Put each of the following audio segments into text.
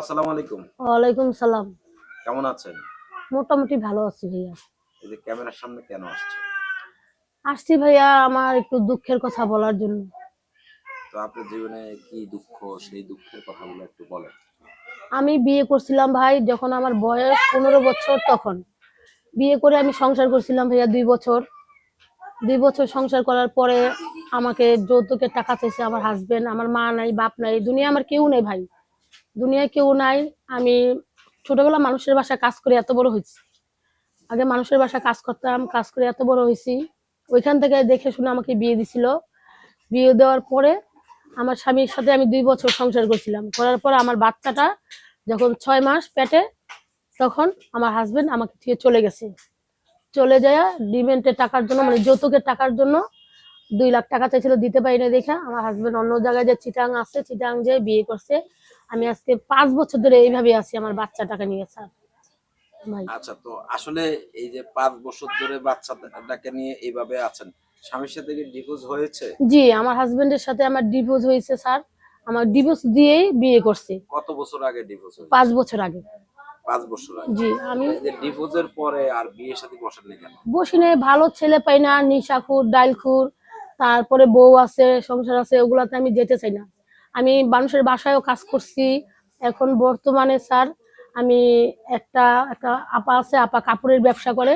আসসালামু আলাইকুম। ওয়ালাইকুম সালাম। কেমন আছেন? মোটামুটি ভালো আছি ভাইয়া। এই যে ক্যামেরার সামনে কেন আসছে আসছি ভাইয়া আমার একটু দুঃখের কথা বলার জন্য। তো আপনার জীবনে কি দুঃখ সেই দুঃখের কথাগুলো একটু বলেন। আমি বিয়ে করছিলাম ভাই যখন আমার বয়স পনেরো বছর তখন। বিয়ে করে আমি সংসার করছিলাম ভাইয়া দুই বছর। দুই বছর সংসার করার পরে আমাকে যৌতুকের টাকা চাইছে আমার হাজবেন্ড আমার মা নাই বাপ নাই দুনিয়া আমার কেউ নেই ভাই। দুনিয়ায় কেউ নাই, আমি ছোটবেলা মানুষের বাসায় কাজ করে এত বড় হয়েছি। আগে মানুষের বাসায় কাজ করতাম, কাজ করে এত বড় হয়েছি। ওইখান থেকে দেখে শুনে আমাকে বিয়ে দিছিল। বিয়ে দেওয়ার পরে আমার স্বামীর সাথে আমি দুই বছর সংসার করছিলাম। করার পর আমার বাচ্চাটা যখন ছয় মাস পেটে, তখন আমার হাজবেন্ড আমাকে থেকে চলে গেছে। চলে যায় ডিমেন্টের টাকার জন্য মানে যৌতুকের টাকার জন্য দুই লাখ টাকা চাইছিল দিতে পারি না দেখা আমার হাজবেন্ড অন্য জায়গায় যে চিটাং আছে চিটাং যে বিয়ে করছে আমি আজকে পাঁচ বছর ধরে এইভাবে আছি আমার বাচ্চাটাকে নিয়ে স্যার আচ্ছা তো আসলে এই যে পাঁচ বছর ধরে বাচ্চাটাকে নিয়ে এইভাবে আছেন স্বামীর সাথে কি ডিভোর্স হয়েছে? জি আমার হাজবেন্ডের সাথে আমার ডিভোর্স হয়েছে স্যার আমার ডিভোর্স দিয়েই বিয়ে করছে। কত বছর আগে ডিভোর্স হয়েছে? পাঁচ বছর আগে। পাঁচ বছর আগে। জি আমি ডিভোর্সের পরে আর বিয়ের সাথে বসেন না কেন? বসিনে ভালো ছেলে পাই না নিশাখুর ডাইলখুর। তারপরে বউ আছে, সংসার আছে, ওগুলাতে আমি যেতে চাই না। আমি মানুষের বাসায়ও কাজ করছি। এখন বর্তমানে স্যার, আমি একটা একটা আপা আছে, আপা কাপড়ের ব্যবসা করে।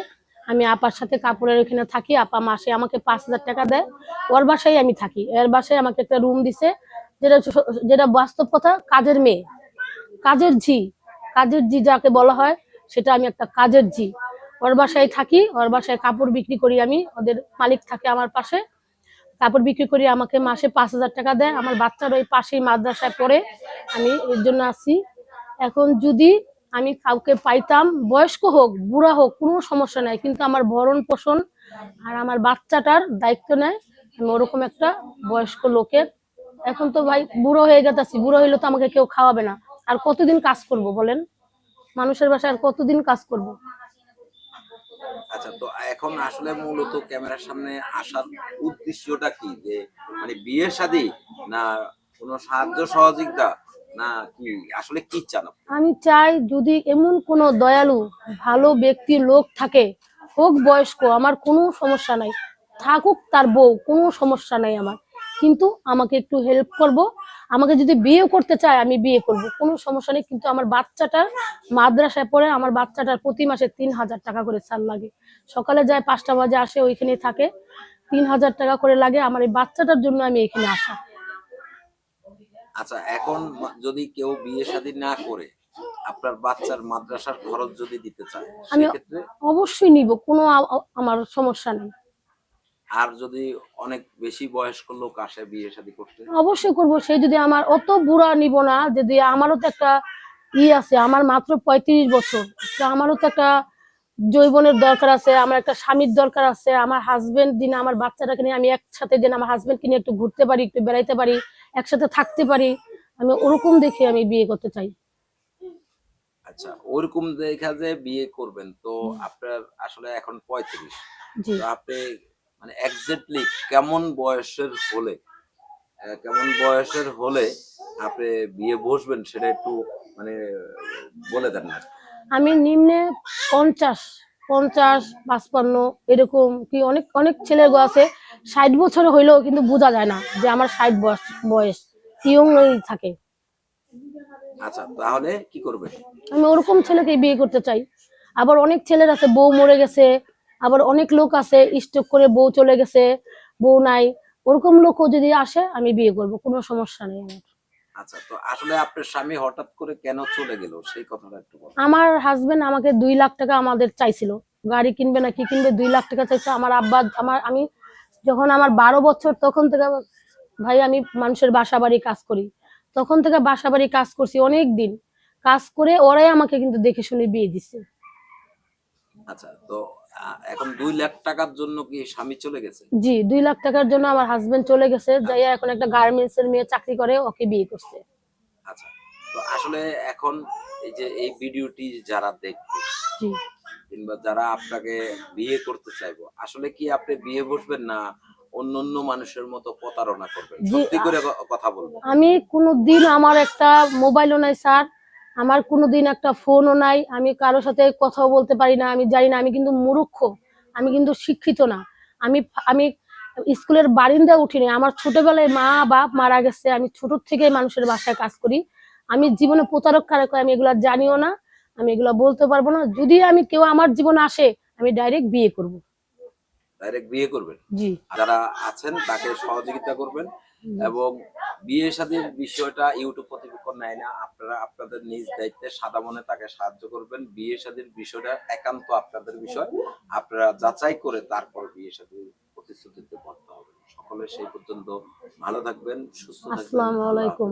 আমি আপার সাথে কাপড়ের এখানে থাকি, আপা মাসে আমাকে পাঁচ হাজার টাকা দেয়। ওর বাসায় আমি থাকি। এর বাসায় আমাকে একটা রুম দিছে, যেটা যেটা বাস্তব কথা, কাজের মেয়ে। কাজের ঝি। কাজের ঝি যাকে বলা হয়, সেটা আমি একটা কাজের ঝি। ওর বাসায় থাকি, ওর বাসায় কাপড় বিক্রি করি আমি। ওদের মালিক থাকে আমার পাশে। কাপড় বিক্রি করি, আমাকে মাসে পাঁচ হাজার টাকা দেয়। আমার বাচ্চার ওই পাশেই মাদ্রাসায় পড়ে, আমি এর জন্য আসি এখন যদি আমি কাউকে পাইতাম, বয়স্ক হোক, বুড়া হোক, কোনো সমস্যা নাই, কিন্তু আমার ভরণ পোষণ আর আমার বাচ্চাটার দায়িত্ব নেয়, আমি ওরকম একটা বয়স্ক লোকের। এখন তো ভাই, বুড়ো হয়ে গেছে বুড়ো হইলে তো আমাকে কেউ খাওয়াবে না। আর কতদিন কাজ করব বলেন? মানুষের বাসায় আর কতদিন কাজ করব? আচ্ছা তো এখন আসলে মূলত ক্যামেরার সামনে আসার উদ্দেশ্যটা কি? যে মানে বিয়ে শাদী না কোনো সাহায্য সহযোগিতা? না কি? আসলে কি চান আমি চাই যদি এমন কোনো দয়ালু, ভালো ব্যক্তি লোক থাকে, হোক বয়স্ক, আমার কোনো সমস্যা নাই। থাকুক তার বউ, কোনো সমস্যা নাই আমার। কিন্তু আমাকে একটু হেল্প করব। আমাকে যদি বিয়ে করতে চায় আমি বিয়ে করব। কোনো সমস্যা নেই কিন্তু আমার বাচ্চাটার মাদ্রাসায় পড়ে আমার বাচ্চাটার প্রতি মাসে তিন হাজার টাকা করে সাল লাগে। সকালে যায় পাঁচটা বাজে আসে ওইখানে থাকে। তিন হাজার টাকা করে লাগে আমার এই বাচ্চাটার জন্য আমি এখানে আসা। আচ্ছা এখন যদি কেউ বিয়ে শাদী না করে আপনার বাচ্চার মাদ্রাসার খরচ যদি দিতে চায় আমি- অবশ্যই নিব কোনো আমার সমস্যা নেই। আর যদি অনেক বেশি বয়স্ক লোক আসে বিয়ে শাদী করতে? অবশ্যই করব। সে যদি আমার অত বুড়া নিব না যদি আমারও তো একটা ই আছে আমার মাত্র পঁয়ত্রিশ বছর তো আমারও তো একটা জৈবনের দরকার আছে আমার একটা স্বামীর দরকার আছে আমার হাজবেন্ড দিন আমার বাচ্চাটাকে নিয়ে আমি একসাথে দিন আমার হাজবেন্ডকে নিয়ে একটু ঘুরতে পারি একটু বেড়াইতে পারি একসাথে থাকতে পারি আমি ওরকম দেখে আমি বিয়ে করতে চাই। আচ্ছা ওরকম দেখা যে বিয়ে করবেন তো আপনার আসলে এখন পঁয়ত্রিশ। আপনি মানে এক্স্যাক্টলি কেমন বয়সের হলে কেমন বয়সের হলে আপনি বিয়ে বসবেন সেটা একটু মানে বলে দেন না আমি নিম্নে পঞ্চাশ পঞ্চাশ পাঁচপান্ন এরকম কি অনেক অনেক ছেলে আছে ষাট বছর হইলেও কিন্তু বোঝা যায় না যে আমার ষাট বয়স বয়স ইয়ং থাকে। আচ্ছা তাহলে কি করবে আমি ওরকম ছেলেকে বিয়ে করতে চাই। আবার অনেক ছেলের আছে বউ মরে গেছে আবার অনেক লোক আছে স্টক করে বউ চলে গেছে বউ নাই ওরকম লোকও যদি আসে আমি বিয়ে করব কোনো সমস্যা নেই আমার। আচ্ছা তো আসলে আপনার স্বামী হঠাৎ করে কেন চলে গেল? সেই কথাটা একটু বলেন। আমার হাজবেন্ড আমাকে দুই লাখ টাকা আমাদের চাইছিল। গাড়ি কিনবে না কি কিনবে দুই লাখ টাকা চাইছে। আমার আব্বা আমার আমি যখন আমার বারো বছর তখন থেকে ভাই আমি মানুষের বাসা বাড়ি কাজ করি। তখন থেকে বাসা বাড়ি কাজ করছি অনেক দিন। কাজ করে ওরাই আমাকে কিন্তু দেখে শুনে বিয়ে দিচ্ছে আচ্ছা তো এখন দুই লাখ টাকার জন্য কি স্বামী চলে গেছে? জি দুই লাখ টাকার জন্য আমার হাজবেন্ড চলে গেছে যাইয়া এখন একটা গার্মেন্টস এর মেয়ে চাকরি করে ওকে বিয়ে করছে। আচ্ছা তো আসলে এখন এই যে এই ভিডিওটি যারা দেখবে জি। কিংবা যারা আপনাকে বিয়ে করতে চাইব আসলে কি আপনি বিয়ে বসবেন না অন্য অন্য মানুষের মতো প্রতারণা করবেন? সত্যি করে কথা বলবেন আমি কোনো দিন আমার একটা মোবাইলও নাই স্যার। আমার কোনোদিন একটা ফোনও নাই, আমি কারোর সাথে কথাও বলতে পারি না, আমি জানি না, আমি কিন্তু মূর্খ, আমি কিন্তু শিক্ষিত না। আমি আমি স্কুলের বারিন্দায় উঠিনি, আমার ছোটবেলায় মা বাপ মারা গেছে, আমি ছোট থেকে মানুষের বাসায় কাজ করি। আমি জীবনে প্রতারক কারক আমি এগুলা জানিও না, আমি এগুলা বলতে পারব না। যদি আমি কেউ আমার জীবনে আসে, আমি ডাইরেক্ট বিয়ে করব। ডাইরেক্ট বিয়ে করবেন। যারা আছেন তাকে সহযোগিতা করবেন এবং বিয়ে শাদীর বিষয়টা ইউটিউব কর্তৃপক্ষ নেয় না। আপনারা আপনাদের নিজ দায়িত্বে সাদা মনে তাকে সাহায্য করবেন। বিয়ে শাদীর বিষয়টা একান্ত আপনাদের বিষয়। আপনারা যাচাই করে তারপর বিয়ে শাদীর প্রতিশ্রুতিতে পড়তে হবে সকলে সেই পর্যন্ত ভালো থাকবেন সুস্থ থাকবেন। আসসালামু আলাইকুম।